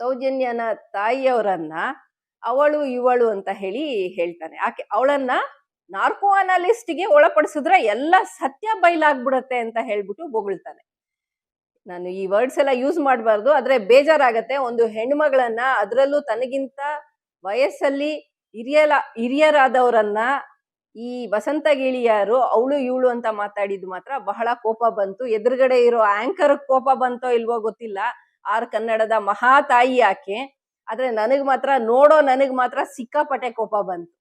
ಸೌಜನ್ಯನ ತಾಯಿಯವರನ್ನ ಅವಳು ಇವಳು ಅಂತ ಹೇಳಿ ಹೇಳ್ತಾನೆ. ಆಕೆ ಅವಳನ್ನ ನಾರ್ಕೋ ಅನಾಲಿಸ್ಟ್ಗೆ ಒಳಪಡಿಸಿದ್ರೆ ಎಲ್ಲ ಸತ್ಯ ಬಯಲಾಗ್ಬಿಡತ್ತೆ ಅಂತ ಹೇಳ್ಬಿಟ್ಟು ಬೊಗಳ್ತಾನೆ. ನಾನು ಈ ವರ್ಡ್ಸ್ ಎಲ್ಲ ಯೂಸ್ ಮಾಡಬಾರ್ದು, ಆದ್ರೆ ಬೇಜಾರಾಗತ್ತೆ. ಒಂದು ಹೆಣ್ಮಗಳನ್ನ ಅದರಲ್ಲೂ ತನಗಿಂತ ವಯಸ್ಸಲ್ಲಿ ಹಿರಿಯಲ, ಹಿರಿಯರಾದವರನ್ನ ಈ ವಸಂತ ಗಿಳಿಯಾರು ಅವಳು ಇವಳು ಅಂತ ಮಾತಾಡಿದ್ ಮಾತ್ರ ಬಹಳ ಕೋಪ ಬಂತು. ಎದುರುಗಡೆ ಇರೋ ಆಂಕರ್ ಕೋಪ ಬಂತೋ ಇಲ್ವೋ ಗೊತ್ತಿಲ್ಲ. ಆರ್ ಕನ್ನಡದ ಮಹಾ ತಾಯಿ ಆಕೆ ಆದ್ರೆ ನನಗ್ ಮಾತ್ರ ನೋಡೋ ನನಗ್ ಮಾತ್ರ ಸಿಕ್ಕಾಪಟ್ಟೆ ಕೋಪ ಬಂತು.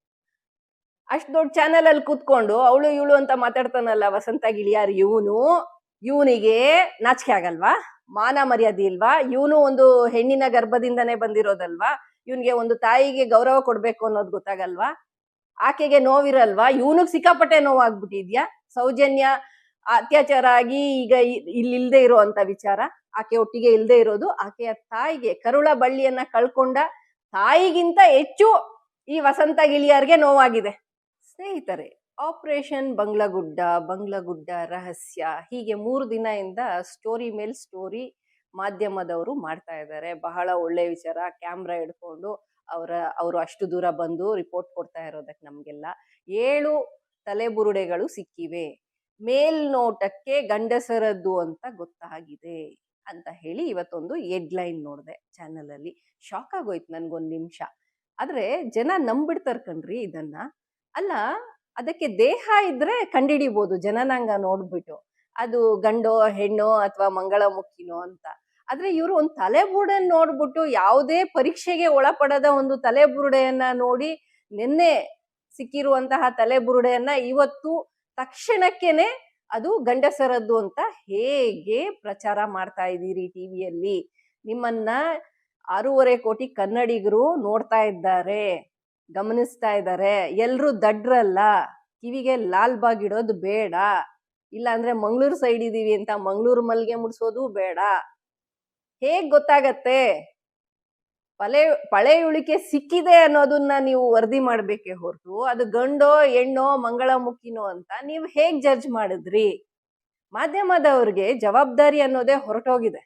ಅಷ್ಟ್ ದೊಡ್ಡ ಚಾನೆಲ್ ಅಲ್ಲಿ ಕೂತ್ಕೊಂಡು ಅವಳು ಇವಳು ಅಂತ ಮಾತಾಡ್ತಾನಲ್ಲ ವಸಂತ ಗಿಳಿಯಾರ್ ಇವನು, ಇವನಿಗೆ ನಾಚಿಕೆ ಆಗಲ್ವಾ? ಮಾನ ಮರ್ಯಾದೆ ಇಲ್ವಾ? ಇವನು ಒಂದು ಹೆಣ್ಣಿನ ಗರ್ಭದಿಂದನೇ ಬಂದಿರೋದಲ್ವಾ? ಇವನ್ಗೆ ಒಂದು ತಾಯಿಗೆ ಗೌರವ ಕೊಡ್ಬೇಕು ಅನ್ನೋದು ಗೊತ್ತಾಗಲ್ವಾ? ಆಕೆಗೆ ನೋವಿರಲ್ವಾ? ಇವನಿಗೆ ಸಿಕ್ಕಾಪಟ್ಟೆ ನೋವಾಗ್ಬಿಟ್ಟಿದ್ಯಾ? ಸೌಜನ್ಯ ಅತ್ಯಾಚಾರ ಆಗಿ ಈಗ ಇಲ್ಲಿಲ್ದೇ ಇರೋ ಅಂತ ವಿಚಾರ. ಆಕೆ ಒಟ್ಟಿಗೆ ಇಲ್ಲದೆ ಇರೋದು, ಆಕೆಯ ತಾಯಿಗೆ ಕರುಳ ಬಳ್ಳಿಯನ್ನ ಕಳ್ಕೊಂಡ ತಾಯಿಗಿಂತ ಹೆಚ್ಚು ಈ ವಸಂತ ಗಿಳಿಯಾರ್ಗೆ ನೋವಾಗಿದೆ. ಸ್ನೇಹಿತರೆ, ಆಪರೇಷನ್ ಬಂಗ್ಲಗುಡ್ಡ ಬಂಗ್ಲಗುಡ್ಡ ರಹಸ್ಯ ಹೀಗೆ ಮೂರು ದಿನದಿಂದ ಸ್ಟೋರಿ ಮೇಲ್ ಸ್ಟೋರಿ ಮಾಧ್ಯಮದವರು ಮಾಡ್ತಾ ಇದ್ದಾರೆ. ಬಹಳ ಒಳ್ಳೆ ವಿಚಾರ, ಕ್ಯಾಮ್ರಾ ಹಿಡ್ಕೊಂಡು ಅವರ, ಅವರು ಅಷ್ಟು ದೂರ ಬಂದು ರಿಪೋರ್ಟ್ ಕೊಡ್ತಾ ಇರೋದಕ್ಕೆ ನಮಗೆಲ್ಲ ಏಳು ತಲೆಬುರುಡೆಗಳು ಸಿಕ್ಕಿವೆ. ಮೇಲ್ನೋಟಕ್ಕೆ ಗಂಡಸರದ್ದು ಅಂತ ಗೊತ್ತಾಗಿದೆ. ಅಂತ ಹೇಳಿ ಇವತ್ತೊಂದು ಹೆಡ್ಲೈನ್ ನೋಡಿದೆ ಚಾನಲಲ್ಲಿ. ಶಾಕ್ ಆಗೋಯ್ತು ನನ್ಗೊಂದು ನಿಮಿಷ. ಆದ್ರೆ ಜನ ನಂಬಿಡ್ತಾರೆ ಕಣ್ರಿ ಇದನ್ನ. ಅಲ್ಲ, ಅದಕ್ಕೆ ದೇಹ ಇದ್ರೆ ಕಂಡಿಡಿಬೋದು, ಜನನಾಂಗ ನೋಡ್ಬಿಟ್ಟು. ಅದು ಗಂಡೋ, ಹೆಣ್ಣೋ ಅಥವಾ ಮಂಗಳಮುಖಿನೋ ಅಂತ. ಆದ್ರೆ ಇವರು ಒಂದು ತಲೆಬುರುಡೆನ್ ನೋಡ್ಬಿಟ್ಟು ಯಾವುದೇ ಪರೀಕ್ಷೆಗೆ ಒಳಪಡದ ಒಂದು ತಲೆಬುರುಡೆಯನ್ನ ನೋಡಿ ನಿನ್ನೆ ಸಿಕ್ಕಿರುವಂತಹ ತಲೆಬುರುಡೆಯನ್ನ ಇವತ್ತು ತಕ್ಷಣಕ್ಕೇನೆ ಅದು ಗಂಡಸರದ್ದು ಅಂತ ಹೇಗೆ ಪ್ರಚಾರ ಮಾಡ್ತಾ ಇದ್ದೀರಿ ಟಿವಿಯಲ್ಲಿ ನಿಮ್ಮನ್ನ ಆರೂವರೆ ಕೋಟಿ ಕನ್ನಡಿಗರು ನೋಡ್ತಾ ಇದ್ದಾರೆ, ಗಮನಿಸ್ತಾ ಇದ್ದಾರೆ. ಎಲ್ರು ದಡ್ರಲ್ಲ, ಕಿವಿಗೆ ಲಾಲ್ ಬಾಗ್ ಇಡೋದು ಬೇಡ. ಇಲ್ಲ ಅಂದ್ರೆ ಮಂಗಳೂರು ಸೈಡ್ ಇದೀವಿ ಅಂತ ಮಂಗಳೂರು ಮಲ್ಗೆ ಮುಡ್ಸೋದು ಬೇಡ. ಹೇಗ್ ಗೊತ್ತಾಗತ್ತೆ? ಪಳೆ ಪಳೆಯುಳಿಕೆ ಸಿಕ್ಕಿದೆ ಅನ್ನೋದನ್ನ ನೀವು ವರದಿ ಮಾಡ್ಬೇಕೇ ಹೊರತು, ಅದು ಗಂಡೋ, ಹೆಣ್ಣೋ, ಮಂಗಳಮುಖಿನೋ ಅಂತ ನೀವು ಹೇಗ್ ಜಡ್ಜ್ ಮಾಡಿದ್ರಿ? ಮಾಧ್ಯಮದವ್ರಿಗೆ ಜವಾಬ್ದಾರಿ ಅನ್ನೋದೇ ಹೊರಟೋಗಿದೆ.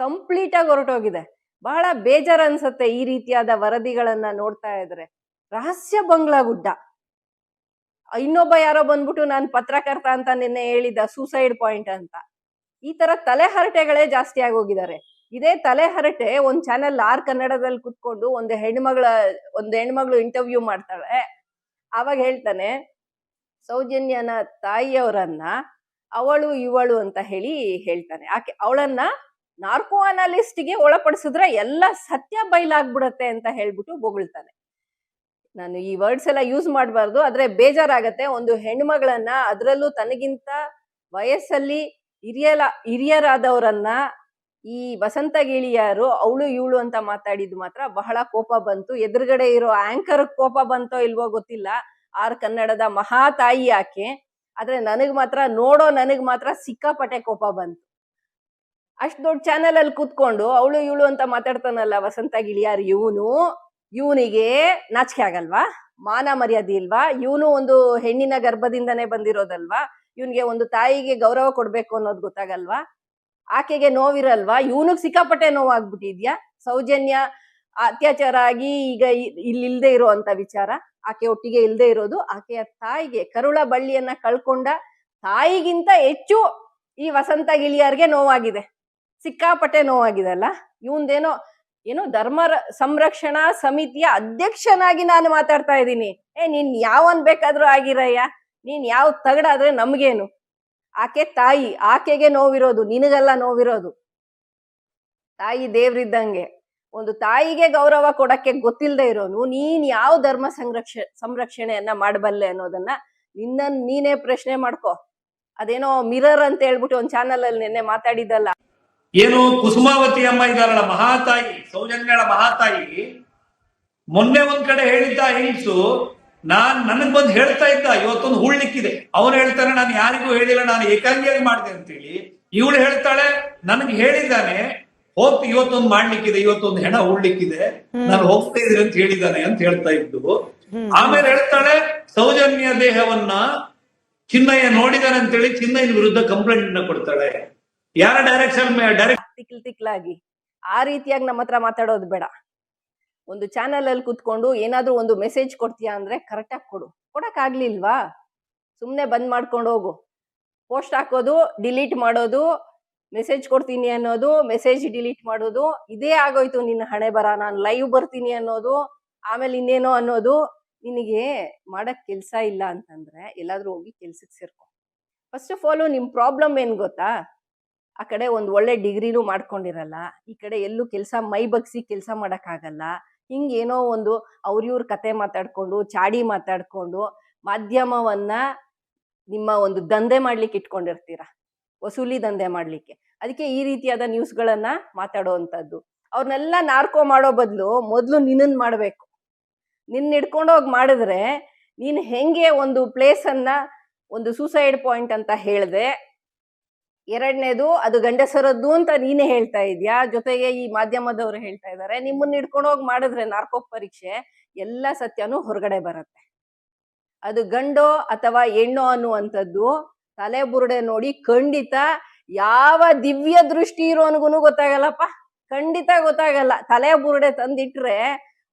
ಕಂಪ್ಲೀಟ್ ಆಗಿ ಹೊರಟೋಗಿದೆ. ಬಹಳ ಬೇಜಾರ ಅನ್ಸತ್ತೆ ಈ ರೀತಿಯಾದ ವರದಿಗಳನ್ನ ನೋಡ್ತಾ ಇದ್ರೆ. ರಹಸ್ಯ ಬಂಗ್ಲಾ ಗುಡ್ಡ. ಇನ್ನೊಬ್ಬ ಯಾರೋ ಬಂದ್ಬಿಟ್ಟು ನಾನು ಪತ್ರಕರ್ತ ಅಂತ ನಿನ್ನೆ ಹೇಳಿದ ಸೂಸೈಡ್ ಪಾಯಿಂಟ್ ಅಂತ. ಈ ತರ ತಲೆಹರಟೆಗಳೇ ಜಾಸ್ತಿ ಆಗೋಗಿದ್ದಾರೆ. ಇದೇ ತಲೆಹರಟೆ ಒಂದ್ ಚಾನೆಲ್ ಆರ್ ಕನ್ನಡದಲ್ಲಿ ಕುತ್ಕೊಂಡು ಒಂದು ಹೆಣ್ಮಗಳ, ಒಂದು ಹೆಣ್ಮಗಳು ಇಂಟರ್ವ್ಯೂ ಮಾಡ್ತಾಳೆ. ಆವಾಗ ಹೇಳ್ತಾನೆ, ಸೌಜನ್ಯನ ತಾಯಿಯವರನ್ನ ಅವಳು, ಇವಳು ಅಂತ ಹೇಳಿ ಹೇಳ್ತಾನೆ. ಆಕೆ ಅವಳನ್ನ ನಾರ್ಕೋ ಅನಾಲಿಸ್ಟ್ಗೆ ಒಳಪಡಿಸಿದ್ರೆ ಎಲ್ಲ ಸತ್ಯ ಬಯಲಾಗ್ಬಿಡತ್ತೆ ಅಂತ ಹೇಳ್ಬಿಟ್ಟು ಬೊಗಳ್ತಾನೆ. ನಾನು ಈ ವರ್ಡ್ಸ್ ಎಲ್ಲ ಯೂಸ್ ಮಾಡಬಾರ್ದು, ಆದ್ರೆ ಬೇಜಾರಾಗತ್ತೆ. ಒಂದು ಹೆಣ್ಮಗಳನ್ನ ಅದರಲ್ಲೂ ತನಗಿಂತ ವಯಸ್ಸಲ್ಲಿ ಹಿರಿಯಲ, ಹಿರಿಯರಾದವರನ್ನ ಈ ವಸಂತ ಗಿಳಿಯಾರು ಅವಳು ಇವಳು ಅಂತ ಮಾತಾಡಿದ್ ಮಾತ್ರ ಬಹಳ ಕೋಪ ಬಂತು. ಎದುರುಗಡೆ ಇರೋ ಆಂಕರ್ ಕೋಪ ಬಂತೋ ಇಲ್ವೋ ಗೊತ್ತಿಲ್ಲ. ಆರ್ ಕನ್ನಡದ ಮಹಾ ತಾಯಿ ಆಕೆ ಆದ್ರೆ ನನಗ್ ಮಾತ್ರ ನೋಡೋ ನನಗ್ ಮಾತ್ರ ಸಿಕ್ಕಾಪಟ್ಟೆ ಕೋಪ ಬಂತು. ಅಷ್ಟ್ ದೊಡ್ಡ ಚಾನೆಲ್ ಅಲ್ಲಿ ಕೂತ್ಕೊಂಡು ಅವಳು ಇವಳು ಅಂತ ಮಾತಾಡ್ತಾನಲ್ಲ ವಸಂತ ಗಿಳಿಯಾರ್ ಇವನು, ಇವನಿಗೆ ನಾಚಿಕೆ ಆಗಲ್ವಾ? ಮಾನ ಮರ್ಯಾದೆ ಇಲ್ವಾ? ಇವನು ಒಂದು ಹೆಣ್ಣಿನ ಗರ್ಭದಿಂದನೇ ಬಂದಿರೋದಲ್ವಾ? ಇವನ್ಗೆ ಒಂದು ತಾಯಿಗೆ ಗೌರವ ಕೊಡ್ಬೇಕು ಅನ್ನೋದು ಗೊತ್ತಾಗಲ್ವಾ? ಆಕೆಗೆ ನೋವಿರಲ್ವಾ? ಇವನಿಗೆ ಸಿಕ್ಕಾಪಟ್ಟೆ ನೋವಾಗ್ಬಿಟ್ಟಿದ್ಯಾ? ಸೌಜನ್ಯ, ಅತ್ಯಾಚಾರ ಆಗಿ ಈಗ ಇಲ್ಲಿಲ್ದೆ ಇಲ್ಲಿ ಇಲ್ದೇ ಇರೋ ಅಂತ ವಿಚಾರ. ಆಕೆ ಒಟ್ಟಿಗೆ ಇಲ್ಲದೆ ಇರೋದು. ಆಕೆಯ ತಾಯಿಗೆ ಕರುಳ ಬಳ್ಳಿಯನ್ನ ಕಳ್ಕೊಂಡ ತಾಯಿಗಿಂತ ಹೆಚ್ಚು ಈ ವಸಂತ ಗಿಳಿಯಾರ್ಗೆ ನೋವಾಗಿದೆ. ಸಿಕ್ಕಾಪಟ್ಟೆ ನೋವಾಗಿದೆ ಅಲ್ಲ? ಇವಂದೇನೋ ಏನೋ ಧರ್ಮ ಸಂರಕ್ಷಣಾ ಸಮಿತಿಯ ಅಧ್ಯಕ್ಷನಾಗಿ ನಾನು ಮಾತಾಡ್ತಾ ಇದ್ದೀನಿ. ಏ, ನೀನ್ ಯಾವನ್ ಬೇಕಾದ್ರೂ ಆಗಿರಯ್ಯ. ನೀನ್ ಯಾವ ತಗಡಾದ್ರೆ ನಮ್ಗೇನು? ಆಕೆ ತಾಯಿ, ಆಕೆಗೆ ನೋವಿರೋದು, ನಿನಗೆಲ್ಲ ನೋವಿರೋದು. ತಾಯಿ ದೇವ್ರಿದ್ದಂಗೆ. ಒಂದು ತಾಯಿಗೆ ಗೌರವ ಕೊಡಕ್ಕೆ ಗೊತ್ತಿಲ್ಲದೆ ಇರೋನು, ನೀನ್ ಯಾವ ಧರ್ಮ ಸಂರಕ್ಷ, ಸಂರಕ್ಷಣೆಯನ್ನ ಮಾಡಬಲ್ಲೆ ಅನ್ನೋದನ್ನ ನಿನ್ನ, ನೀನೇ ಪ್ರಶ್ನೆ ಮಾಡ್ಕೋ. ಅದೇನೋ ಮಿರರ್ ಅಂತ ಹೇಳ್ಬಿಟ್ಟು ಒಂದ್ ಚಾನಲ್ ಅಲ್ಲಿ ನಿನ್ನೆ ಮಾತಾಡಿದ್ದಲ್ಲ. ಏನು ಕುಸುಮಾವತಿ ಅಮ್ಮ ಇದಾರಲ್ಲ ಮಹಾತಾಯಿ, ಸೌಜನ್ಯಳ ಮಹಾತಾಯಿ? ಮೊನ್ನೆ ಒಂದ್ ಕಡೆ ಹೇಳಿದ್ದ ಹೆಂಗ್ಸು ನಾನ್ ನನಗೆ ಬಂದು ಹೇಳ್ತಾ ಇದ್ದ ಇವತ್ತೊಂದು ಹೂಳ್ಲಿಕ್ಕಿದೆ ಅವನು ಹೇಳ್ತಾನೆ ನಾನು ಯಾರಿಗೂ ಹೇಳಿಲ್ಲ ನಾನು ಏಕಾಂಗಿಯಾಗಿ ಮಾಡಿದೆ ಅಂತೇಳಿ. ಇವಳು ಹೇಳ್ತಾಳೆ ನನಗೆ ಹೇಳಿದ್ದಾನೆ ಹೋಗ್ತಿ ಇವತ್ತೊಂದು ಮಾಡ್ಲಿಕ್ಕಿದೆ ಇವತ್ತೊಂದು ಹೆಣ ಉಳ್ಲಿಕ್ಕಿದೆ ನಾನು ಹೋಗ್ತಾ ಇದ್ದೀನಿ ಅಂತ ಹೇಳಿದ್ದಾನೆ ಅಂತ ಹೇಳ್ತಾ ಇದ್ದು. ಆಮೇಲೆ ಹೇಳ್ತಾಳೆ ಸೌಜನ್ಯ ದೇಹವನ್ನ ಚಿನ್ನಯ್ಯ ನೋಡಿದಾನೆ ಅಂತೇಳಿ ಚಿನ್ನಯ್ಯನ ವಿರುದ್ಧ ಕಂಪ್ಲೇಂಟ್ ಕೊಡ್ತಾಳೆ. ಯಾರ ಡೈರೆಕ್ಷನ್ ಡೈರೆಕ್ಟ್ ತಿಕ್ಲ್ ತಿಕ್ಲಾಗಿ. ಆ ರೀತಿಯಾಗಿ ನಮ್ಮ ಹತ್ರ ಮಾತಾಡೋದು ಬೇಡ. ಒಂದು ಚಾನಲ್ ಅಲ್ಲಿ ಕುತ್ಕೊಂಡು ಏನಾದ್ರೂ ಒಂದು ಮೆಸೇಜ್ ಕೊಡ್ತೀಯಾ ಅಂದ್ರೆ ಕರೆಕ್ಟಾಗಿ ಕೊಡು. ಕೊಡಕ್ ಆಗ್ಲಿಲ್ವಾ? ಸುಮ್ಮನೆ ಬಂದ್ ಮಾಡ್ಕೊಂಡು ಹೋಗು. ಪೋಸ್ಟ್ ಹಾಕೋದು ಡಿಲೀಟ್ ಮಾಡೋದು ಮೆಸೇಜ್ ಕೊಡ್ತೀನಿ ಅನ್ನೋದು ಮೆಸೇಜ್ ಡಿಲೀಟ್ ಮಾಡೋದು, ಇದೇ ಆಗೋಯ್ತು ನಿನ್ನ ಹಣೆ ಬರ, ನಾನು ಲೈವ್ ಬರ್ತೀನಿ ಅನ್ನೋದು, ಆಮೇಲೆ ಇನ್ನೇನೋ ಅನ್ನೋದು ನಿನಗೆ ಮಾಡಕ್ ಕೆಲ್ಸ ಇಲ್ಲ ಅಂತಂದ್ರೆ ಎಲ್ಲಾದ್ರೂ ಹೋಗಿ ಕೆಲ್ಸಕ್ಕೆ ಸೇರ್ಕೊ. ಫಸ್ಟ್ ಆಫ್ ಆಲ್ ನಿಮ್ ಪ್ರಾಬ್ಲಮ್ ಏನ್ ಗೊತ್ತಾ? ಆ ಕಡೆ ಒಂದು ಒಳ್ಳೆ ಡಿಗ್ರಿನೂ ಮಾಡ್ಕೊಂಡಿರಲ್ಲ, ಈ ಕಡೆ ಎಲ್ಲೂ ಕೆಲಸ ಮೈ ಬಗ್ಸಿ ಕೆಲಸ ಮಾಡಕ್ಕಾಗಲ್ಲ ಹಿಂಗ್ ಏನೋ ಒಂದು ಅವ್ರ ಇವ್ರ ಕತೆ ಮಾತಾಡ್ಕೊಂಡು, ಚಾಡಿ ಮಾತಾಡ್ಕೊಂಡು ಮಾಧ್ಯಮವನ್ನ ನಿಮ್ಮ ಒಂದು ದಂಧೆ ಮಾಡ್ಲಿಕ್ಕೆ ಇಟ್ಕೊಂಡಿರ್ತೀರ? ವಸೂಲಿ ದಂಧೆ ಮಾಡ್ಲಿಕ್ಕೆ. ಅದಕ್ಕೆ ಈ ರೀತಿಯಾದ ನ್ಯೂಸ್ಗಳನ್ನ ಮಾತಾಡುವಂಥದ್ದು ಅವ್ರನ್ನೆಲ್ಲ ನಾರ್ಕೋ ಮಾಡೋ ಬದಲು ಮೊದಲು ನಿನ್ನನ್ ಮಾಡಬೇಕು. ನಿನ್ನ ಹಿಡ್ಕೊಂಡೋಗಿ ಮಾಡಿದ್ರೆ ನೀನು ಹೆಂಗೆ ಒಂದು ಪ್ಲೇಸ್ ಅನ್ನ ಒಂದು ಸೂಸೈಡ್ ಪಾಯಿಂಟ್ ಅಂತ ಹೇಳ್ದೆ ಎರಡನೇದು ಅದು ಗಂಡಸರದ್ದು ಅಂತ ನೀನೇ ಹೇಳ್ತಾ ಇದೀಯಾ? ಜೊತೆಗೆ ಈ ಮಾಧ್ಯಮದವರು ಹೇಳ್ತಾ ಇದ್ದಾರೆ ನಿಮ್ಮನ್ನ ಹಿಡ್ಕೊಂಡೋಗಿ ಮಾಡಿದ್ರೆ ನಾರ್ಕೋ ಪರೀಕ್ಷೆ ಎಲ್ಲ ಸತ್ಯನೂ ಹೊರಗಡೆ ಬರುತ್ತೆ. ಅದು ಗಂಡೋ ಅಥವಾ ಹೆಣ್ಣೋ ಅನ್ನುವಂಥದ್ದು ತಲೆ ಬುರುಡೆ ನೋಡಿ ಖಂಡಿತ ಯಾವ ದಿವ್ಯ ದೃಷ್ಟಿ ಇರೋನ್ಗುನು ಗೊತ್ತಾಗಲ್ಲಪ್ಪ. ಖಂಡಿತ ಗೊತ್ತಾಗಲ್ಲ. ತಲೆ ಬುರುಡೆ ತಂದಿಟ್ರೆ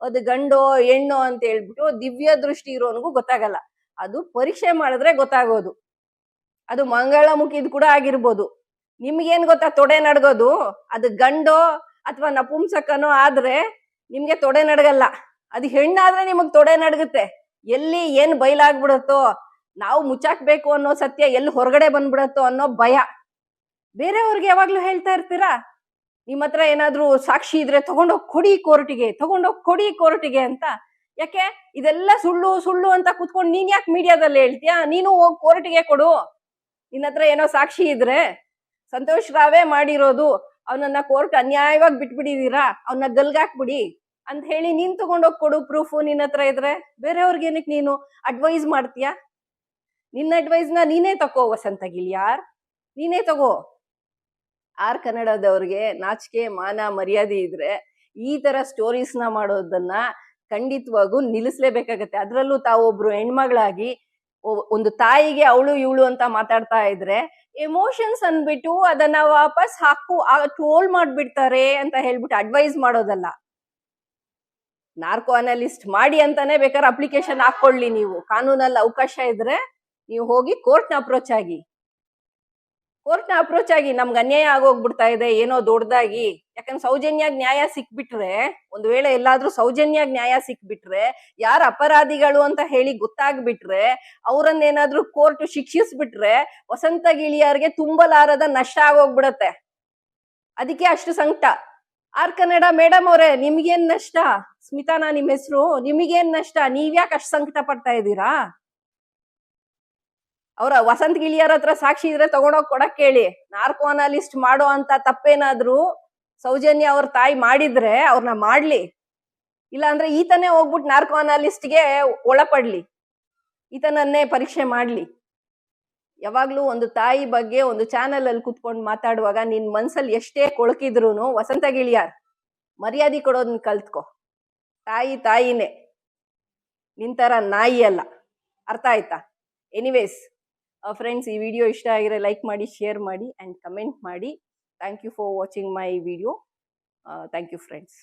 ಅದು ಗಂಡೋ, ಹೆಣ್ಣೋ ಅಂತ ಹೇಳ್ಬಿಟ್ಟು ದಿವ್ಯ ದೃಷ್ಟಿ ಇರೋನ್ಗೂ ಗೊತ್ತಾಗಲ್ಲ. ಅದು ಪರೀಕ್ಷೆ ಮಾಡಿದ್ರೆ ಗೊತ್ತಾಗೋದು. ಅದು ಮಂಗಳಮುಖಿದ್ ಕೂಡ ಆಗಿರ್ಬೋದು. ನಿಮ್ಗೇನ್ ಗೊತ್ತಾ? ತೊಡೆ ನಡ್ಗೋದು. ಅದು ಗಂಡೋ ಅಥವಾ ನಪುಂಸಕನೋ ಆದ್ರೆ ನಿಮ್ಗೆ ತೊಡೆ ನಡ್ಗಲ್ಲ. ಅದು ಹೆಣ್ಣಾದ್ರೆ ನಿಮಗ್ ತೊಡೆ ನಡ್ಗುತ್ತೆ. ಎಲ್ಲಿ ಏನ್ ಬಯಲಾಗ್ಬಿಡತ್ತೋ ನಾವು ಮುಚ್ಚಾಕ್ಬೇಕು ಅನ್ನೋ ಸತ್ಯ ಎಲ್ಲಿ ಹೊರಗಡೆ ಬಂದ್ಬಿಡತ್ತೋ ಅನ್ನೋ ಭಯ. ಬೇರೆಯವ್ರಿಗೆ ಯಾವಾಗ್ಲೂ ಹೇಳ್ತಾ ಇರ್ತೀರಾ? ನಿಮ್ ಹತ್ರ ಏನಾದ್ರೂ ಸಾಕ್ಷಿ ಇದ್ರೆ ತಗೊಂಡೋಗ್ ಕೊಡಿ ಕೋರ್ಟಿಗೆ, ತಗೊಂಡೋಗ್ ಕೊಡಿ ಕೋರ್ಟಿಗೆ ಅಂತ. ಯಾಕೆ? ಇದೆಲ್ಲ ಸುಳ್ಳು ಸುಳ್ಳು ಅಂತ ಕುತ್ಕೊಂಡು ನೀನ್ ಯಾಕೆ ಮೀಡಿಯಾದಲ್ಲಿ ಹೇಳ್ತೀಯಾ? ನೀನು ಹೋಗಿ ಕೋರ್ಟಿಗೆ ಕೊಡು. ನಿನ್ನ ಹತ್ರ ಏನೋ ಸಾಕ್ಷಿ ಇದ್ರೆ ಸಂತೋಷ್ ರಾವೇ ಮಾಡಿರೋದು. ಅವನನ್ನ ಕೋರ್ಟ್ ಅನ್ಯಾಯವಾಗಿ ಬಿಟ್ಬಿಟ್ಟಿದೀರಾ? ಅವನ್ನ ಗಲ್ಗಾಕ್ಬಿಡಿ ಅಂತ ಹೇಳಿ ನೀನ್ ತಗೊಂಡೋಗ್ ಕೊಡು ಪ್ರೂಫ್ ನಿನ್ನ ಹತ್ರ ಇದ್ರೆ. ಬೇರೆಯವ್ರಿಗೆ ಏನಕ್ಕೆ ನೀನು ಅಡ್ವೈಸ್ ಮಾಡ್ತೀಯಾ? ನಿನ್ನ ಅಡ್ವೈಸ್ನ ನೀನೇ ತಕೋ ವಸಂತ ಗಿಳಿಯಾರ್. ನೀನೇ ತಗೋ. ಆರ್ ಕನ್ನಡದವ್ರಿಗೆ ನಾಚಿಕೆ, ಮಾನ, ಮರ್ಯಾದೆ ಇದ್ರೆ ಈ ತರ ಸ್ಟೋರೀಸ್ನ ಮಾಡೋದನ್ನ ಖಂಡಿತವಾಗೂ ನಿಲ್ಲಿಸ್ಲೇಬೇಕಾಗತ್ತೆ. ಅದರಲ್ಲೂ ತಾವೊಬ್ರು ಹೆಣ್ಮಗಳಾಗಿ ಒಂದು ತಾಯಿಗೆ ಅವಳು ಇವಳು ಅಂತ ಮಾತಾಡ್ತಾ ಇದ್ರೆ ಎಮೋಷನ್ಸ್ ಅನ್ಬಿಟ್ಟು ಅದನ್ನ ವಾಪಸ್ ಹಾಕು ಟ್ರೋಲ್ ಮಾಡ್ಬಿಡ್ತಾರೆ ಅಂತ ಹೇಳ್ಬಿಟ್ಟು ಅಡ್ವೈಸ್ ಮಾಡೋದಲ್ಲ. ನಾರ್ಕೋ ಅನಾಲಿಸ್ಟ್ ಮಾಡಿ ಅಂತಾನೆ ಬೇಕಾದ್ರೆ ಅಪ್ಲಿಕೇಶನ್ ಹಾಕೊಳ್ಳಿ ನೀವು. ಕಾನೂನಲ್ಲಿ ಅವಕಾಶ ಇದ್ರೆ ನೀವು ಹೋಗಿ ಕೋರ್ಟ್ನ ಅಪ್ರೋಚ್ ಆಗಿ. ಕೋರ್ಟ್ನ ಅಪ್ರೋಚ್ ಆಗಿ ನಮ್ಗೆ ಅನ್ಯಾಯ ಆಗೋಗ್ಬಿಡ್ತಾ ಇದೆ, ಏನೋ ದೊಡ್ಡದಾಗಿ ಯಾಕಂದ್ರೆ ಸೌಜನ್ಯ ನ್ಯಾಯ ಸಿಕ್ಬಿಟ್ರೆ, ಒಂದು ವೇಳೆ ಎಲ್ಲಾದ್ರೂ ಸೌಜನ್ಯ ನ್ಯಾಯ ಸಿಕ್ಬಿಟ್ರೆ, ಯಾರ ಅಪರಾಧಿಗಳು ಅಂತ ಹೇಳಿ ಗೊತ್ತಾಗ್ಬಿಟ್ರೆ, ಅವರನ್ನೇನಾದ್ರೂ ಕೋರ್ಟ್ ಶಿಕ್ಷಿಸ್ಬಿಟ್ರೆ, ವಸಂತ ಗಿಳಿಯಾರ್ಗೆ ತುಂಬಲಾರದ ನಷ್ಟ ಆಗೋಗ್ಬಿಡತ್ತೆ. ಅದಕ್ಕೆ ಅಷ್ಟು ಸಂಕಟ. ಆರ್ ಕನ್ನಡ ಮೇಡಮ್ ಅವ್ರೆ, ನಿಮ್ಗೇನ್ ನಷ್ಟ? ಸ್ಮಿತಾನಾ ನಿಮ್ ಹೆಸರು ನಿಮಗೇನ್ ನಷ್ಟ? ನೀವ್ಯಾಕೆ ಅಷ್ಟು ಸಂಕಟ ಪಡ್ತಾ ಇದ್ದೀರಾ? ಅವ್ರ ವಸಂತ ಗಿಳಿಯರ ಹತ್ರ ಸಾಕ್ಷಿ ಇದ್ರೆ ತಗೊಂಡೋಗ್ ಕೊಡಕ್ ಕೇಳಿ. ನಾರ್ಕೋ ಅನಾಲಿಸ್ಟ್ ಮಾಡೋ ಅಂತ ತಪ್ಪೇನಾದ್ರೂ ಸೌಜನ್ಯ ಅವ್ರ ತಾಯಿ ಮಾಡಿದ್ರೆ ಅವ್ರನ್ನ ಮಾಡ್ಲಿ. ಇಲ್ಲ ಅಂದ್ರೆ ಈತನೇ ಹೋಗ್ಬಿಟ್ಟು ನಾರ್ಕೋ ಅನಾಲಿಸ್ಟ್ಗೆ ಒಳಪಡ್ಲಿ. ಈತನನ್ನೇ ಪರೀಕ್ಷೆ ಮಾಡ್ಲಿ. ಯಾವಾಗ್ಲೂ ಒಂದು ತಾಯಿ ಬಗ್ಗೆ ಒಂದು ಚಾನೆಲ್ ಅಲ್ಲಿ ಕುತ್ಕೊಂಡು ಮಾತಾಡುವಾಗ ನಿನ್ ಮನ್ಸಲ್ಲಿ ಎಷ್ಟೇ ಕೊಳಕಿದ್ರು ವಸಂತ ಗಿಳಿಯಾರ್, ಮರ್ಯಾದೆ ಕೊಡೋದನ್ನ ಕಲ್ತ್ಕೊ. ತಾಯಿ ತಾಯಿನೇ. ನಿಂತರ ನಾಯಿ ಅಲ್ಲ. ಅರ್ಥ ಆಯ್ತಾ? ಎನಿವೇಸ್ ಫ್ರೆಂಡ್ಸ್ ಈ ವಿಡಿಯೋ ಇಷ್ಟ ಆಗಿದ್ರೆ ಲೈಕ್ ಮಾಡಿ ಶೇರ್ ಮಾಡಿ ಆ್ಯಂಡ್ ಕಮೆಂಟ್ ಮಾಡಿ. Thank you for watching my video thank you friends